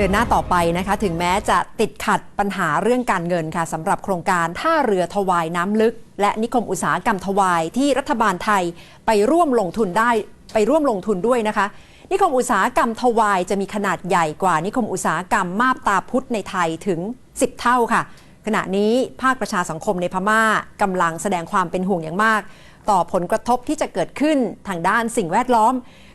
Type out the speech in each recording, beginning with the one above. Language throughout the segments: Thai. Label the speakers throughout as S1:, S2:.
S1: เดินหน้าต่อไปนะคะถึงแม้จะติดขัดปัญหาเรื่องการเงินค่ะสำหรับโครงการท่าเรือทวายน้ำลึก และนิคมอุตสาหกรรมทวายที่รัฐบาลไทยไปร่วมลงทุนได้ไปร่วมลงทุนด้วยนะคะ นิคมอุตสาหกรรมทวายจะมีขนาดใหญ่กว่านิคมอุตสาหกรรมมาบตาพุธในไทยถึง 10 เท่าค่ะ ขณะนี้ภาคประชาสังคมในพม่ากำลังแสดงความเป็นห่วงอย่างมาก ต่อผลกระทบที่จะเกิดขึ้นทางด้านสิ่งแวดล้อม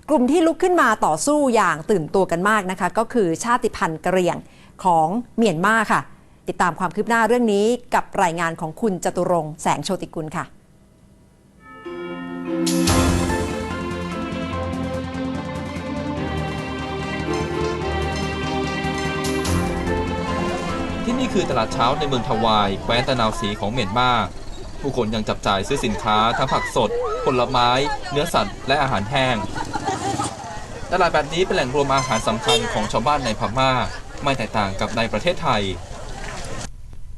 S1: กลุ่มที่ลุกขึ้นมาต่อสู้อย่างตื่นตัวกันมากนะคะ ก็คือชาติพันธุ์กะเหรี่ยงของเมียนมาค่ะ ติดตามความคืบหน้าเรื่องนี้กับรายงานของคุณจตุรงค์แสงโชติกุลค่ะ
S2: ที่นี่คือตลาดเช้าในเมืองทวาย แคว้นตะนาวสีของเมียนมา ผู้คนยังจับจ่ายซื้อสินค้าทั้งผักสด ผลไม้ เนื้อสัตว์ และอาหารแห้ง ตลาดแบบนี้เป็นแหล่งรวมอาหารสำคัญของชาวบ้านในพม่า ไม่แตกต่างกับในประเทศไทย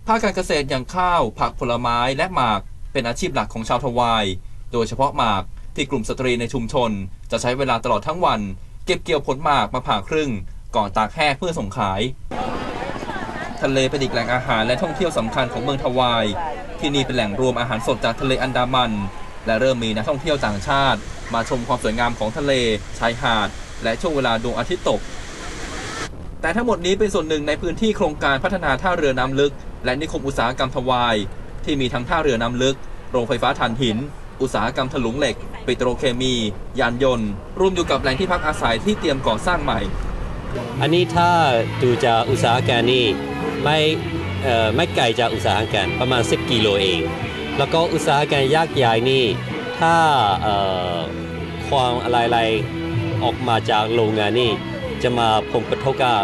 S2: ภาคการเกษตรอย่างข้าว ผักผลไม้และหมากเป็นอาชีพหลักของชาวทวาย โดยเฉพาะหมากที่กลุ่มสตรีในชุมชน จะใช้เวลาตลอดทั้งวัน เก็บเกี่ยวผลหมากมาผ่าครึ่ง ก่อนตากแห้งเพื่อส่งขาย ทะเลเป็นอีกแหล่งอาหารและท่องเที่ยวสำคัญของเมืองทวาย ที่นี่เป็นแหล่งรวมอาหารสดจากทะเลอันดามัน และเริ่มมีนักท่องเที่ยวต่างชาติ มาชมความสวยงามของทะเลชายหาด และช่วงเวลาดวงอาทิตย์ตก แต่ทั้งหมดนี้เป็นส่วนหนึ่งในพื้นที่โครงการพัฒนาท่าเรือน้ำลึก และนิคมอุตสาหกรรมทวาย ที่มีทั้งท่าเรือน้ำลึก โรงไฟฟ้าถ่านหิน อุตสาหกรรมถลุงเหล็ก ปิโตรเคมี ยานยนต์รวมอยู่กับแหล่งที่พักอาศัยที่เตรียมก่อสร้างใหม่
S3: อันนี้ถ้าดูจากอุตสาหกรรมนี่ไม่ไม่ไกลจากอุตสาหกรรมประมาณ 10 กิโลเอง แล้วก็อุตสาหกรรมยักษ์ใหญ่นี่ ถ้าความอะไรๆออกมาจากโรงงานนี่จะมาผลกระทบกับ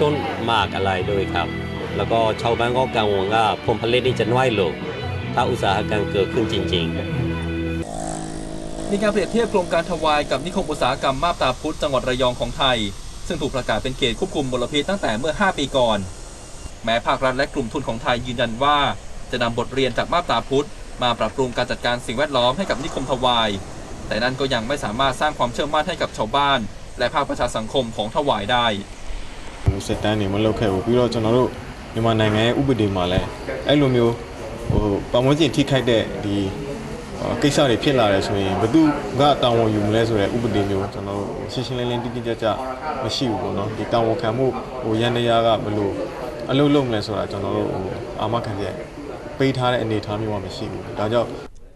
S3: ต้นหมากอะไรด้วยครับ แล้วก็ชาวบ้านก็กังวลว่าผลผลิตนี่จะน้อยลงถ้าอุตสาหกรรมเกิดขึ้นจริง ๆ
S2: มีการเปรียบเทียบโครงการทวายกับนิคมอุตสาหกรรมมาบตาพุธจังหวัดระยองของไทย ซึ่งถูกประกาศเป็นเขตควบคุมมลพิษตั้งแต่เมื่อ 5 ปีก่อน แม้ภาครัฐและกลุ่มทุนของไทยยืนยันว่า จะนำบทเรียนจากมาบตาพุธ มาปรับปรุงการจัดการสิ่งแวดล้อมให้กับนิคมทวาย แต่นั่นก็ยังไม่สามารถสร้างความเชื่อมั่นให้กับชาวบ้าน และภาคประชาสังคมของทวายได้
S4: စစ်တမ်းတွေမလုပ်ခဲ့ဘူးပြီးတော့ကျွန်တော်တို့မြန်မာနိုင်ငံရဲ့ဥပဒေမှာလည်းအဲ့လိုမျိုးဟိုပတ်ဝန်းကျင်ထိခိုက်တဲ့ဒီဟိုကိစ္စတွေဖြစ်လာတယ်ဆိုရင်ဘယ်သူကတာဝန်ယူမလဲဆိုတဲ့ဥပဒေမျိုးကျွန်တော်တို့ရှင်းရှင်းလင်းလင်းတိတိကျကျမရှိဘူးပေါ့နော်ဒီတာဝန်ခံမှုဟိုရန်တရားကဘယ်လိုအလုပ်လုပ်မလဲဆိုတာကျွန်တော်တို့ဟိုအာမခံချက် ပေးထားတဲ့အနေအထားမျိုးကမရှိဘူးဒါကြောင့်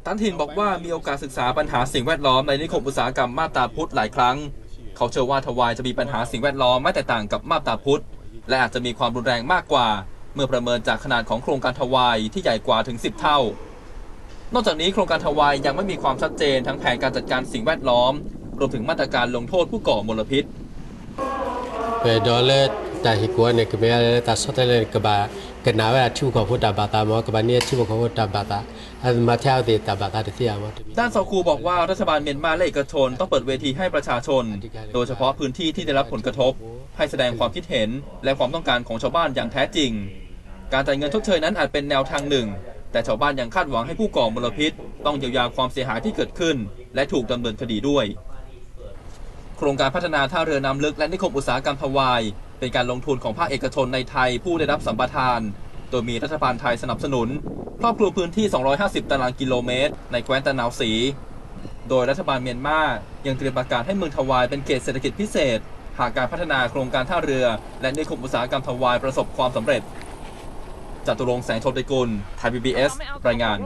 S2: ตันทินบอกว่ามีโอกาสศึกษาปัญหาสิ่งแวดล้อมในนิคมอุตสาหกรรมมาบตาพุธหลายครั้ง เขาเชื่อว่าทวายจะมีปัญหาสิ่งแวดล้อมไม่แตกต่างกับมาบตาพุธและอาจจะมีความรุนแรงมากกว่า เมื่อประเมินจากขนาดของโครงการทวายที่ใหญ่กว่าถึง 10 เท่า นอกจากนี้โครงการทวายยังไม่มีความชัดเจนทั้งแผนการจัดการสิ่งแวดล้อม รวมถึงมาตรการลงโทษผู้ก่อมลพิษ
S5: pe dole ta hikwa ne ke ya ta sotele ke ba ke na wa chu ko futa bata mo ke ba ne chu ko futa bata a ma thya de ta bata de tia mo
S2: ด้านซอคูบอกว่ารัฐบาลเมียนมาและเอกชนต้องเปิดเวทีให้ประชาชน โดยเฉพาะพื้นที่ที่ได้รับผลกระทบ ให้แสดงความคิดเห็นและความต้องการของชาวบ้านอย่างแท้จริง การจ่ายเงินชดเชยนั้นอาจเป็นแนวทางหนึ่ง แต่ชาวบ้านยังคาดหวังให้ผู้ก่อมลพิษ ต้องเยียวยาความเสียหายที่เกิดขึ้น และถูกดำเนินคดีด้วย โครงการพัฒนาท่าเรือน้ำลึกและนิคมอุตสาหกรรมทวาย เป็นการลงทุนของภาคเอกชนในไทยผู้ได้รับสัมปทาน โดยมีรัฐบาลไทยสนับสนุน ครอบคลุมพื้นที่ 250 ตารางกิโลเมตร ในแคว้นตะนาวศรีโดยรัฐบาลเมียนมายังเตรียมประกาศให้เมืองทวายเป็นเขตเศรษฐกิจพิเศษ หากการพัฒนาโครงการท่าเรือ และนิคมอุตสาหกรรมทวายประสบความสำเร็จจตุรงค์แสงโชติกุลไทยพีบีเอสรายงาน